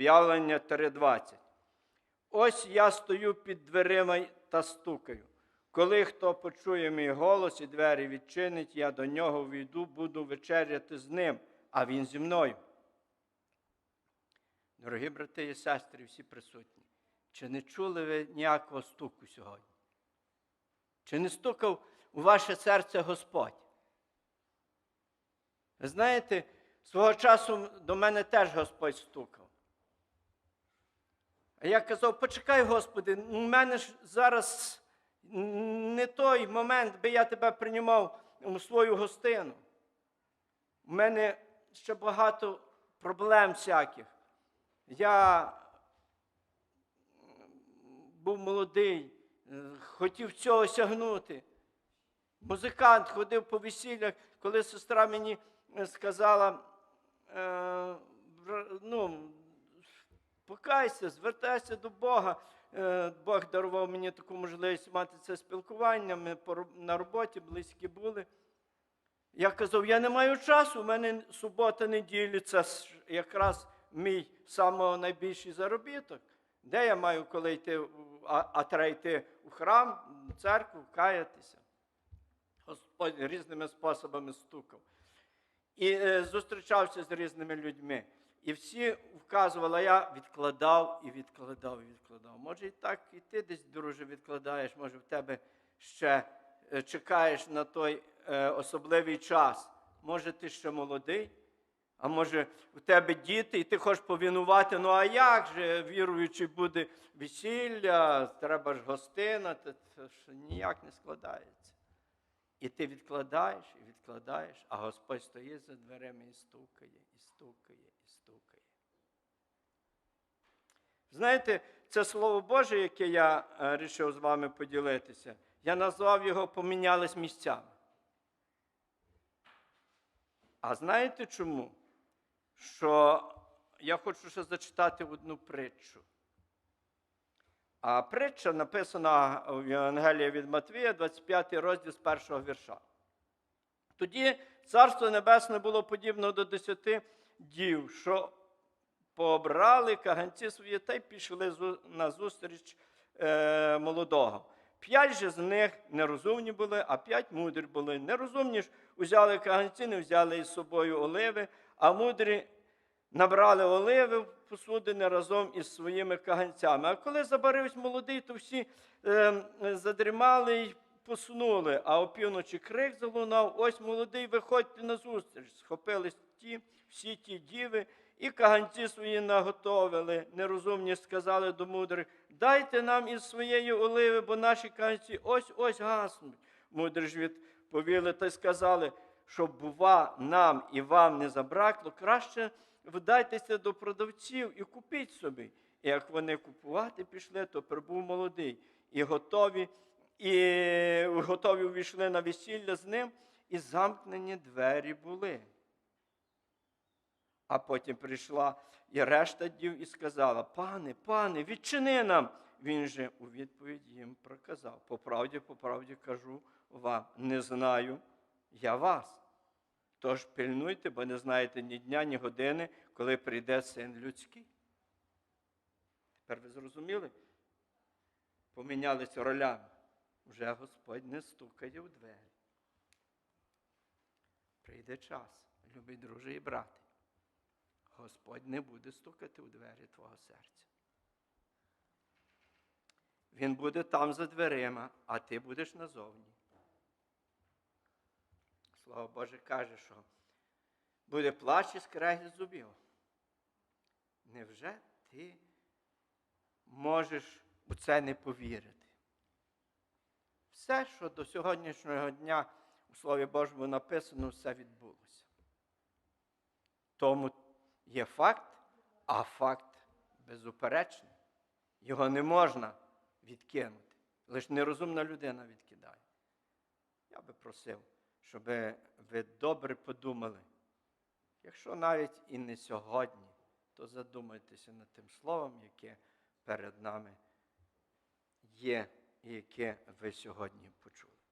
Об'явлення 3.20. Ось я стою під дверима та стукаю. Коли хто почує мій голос і двері відчинить, я до нього війду, буду вечеряти з ним, а він зі мною. Дорогі брати і сестри, всі присутні, чи не чули ви ніякого стуку сьогодні? Чи не стукав у ваше серце Господь? Ви знаєте, свого часу до мене теж Господь стукав. А я казав, почекай, Господи, у мене ж зараз не той момент, би я тебе приймав у свою гостину. У мене ще багато проблем всяких. Я був молодий, хотів цього сягнути. Музикант ходив по весіллях, коли сестра мені сказала, е, ну, покайся, звертайся до Бога. Е, Бог дарував мені таку можливість мати це спілкування. Ми на роботі близькі були. Я казав, я не маю часу, у мене субота, неділя, це якраз мій найбільший заробіток. Де я маю коли йти, а, а треба йти у храм, в церкву, каятися. Господь різними способами стукав. І е, зустрічався з різними людьми. І всі вказували, я відкладав і відкладав, і відкладав. Може, і так і ти десь, друже, відкладаєш, може, в тебе ще е, чекаєш на той е, особливий час. Може, ти ще молодий, а може, у тебе діти, і ти хочеш повінувати. Ну а як же віруючий буде весілля, треба ж гостина, то, ж ніяк не складається. І ти відкладаєш і відкладаєш, а Господь стоїть за дверима і стукає, і стукає. Знаєте, це Слово Боже, яке я вирішив з вами поділитися, я назвав його помінялись місцями. А знаєте чому? Що я хочу ще зачитати одну притчу. А притча написана в Євангелії від Матвія, 25 розділ з першого вірша. Тоді Царство Небесне було подібно до десяти дів, що пообрали каганці свої та й пішли на зустріч е, молодого. П'ять же з них нерозумні були, а п'ять мудрі були. Нерозумні ж узяли каганці, не взяли із собою оливи, а мудрі набрали оливи в посудини разом із своїми каганцями. А коли забарився молодий, то всі е, задрімали й посунули. А опівночі крик залунав: ось молодий, виходьте на зустріч. Схопились ті, всі ті діви, і каганці свої наготовили. Нерозумні сказали до мудрих: дайте нам із своєї оливи, бо наші каганці ось ось гаснуть. Мудрі ж відповіли та й сказали, щоб, бува, нам і вам не забракло, краще вдайтеся до продавців і купіть собі. І як вони купувати пішли, то прибув молодий, і готові, і готові увійшли на весілля з ним, і замкнені двері були. А потім прийшла і решта дів і сказала: Пане, пане, відчини нам. Він же у відповідь їм проказав: По правді, по правді кажу вам, не знаю я вас. Тож пильнуйте, бо не знаєте ні дня, ні години, коли прийде син людський. Тепер ви зрозуміли? Помінялися ролями. Вже Господь не стукає в двері. Прийде час, любий друже і брате. Господь не буде стукати у двері твого серця. Він буде там за дверима, а ти будеш назовні. Слово Боже каже, що буде плач і скрегіт зубів. Невже ти можеш у це не повірити? Все, що до сьогоднішнього дня у Слові Божому написано, все відбулося. Тому є факт, а факт безуперечний. Його не можна відкинути. Лише нерозумна людина відкидає. Я би просив, щоб ви добре подумали. Якщо навіть і не сьогодні, то задумайтеся над тим словом, яке перед нами є і яке ви сьогодні почули.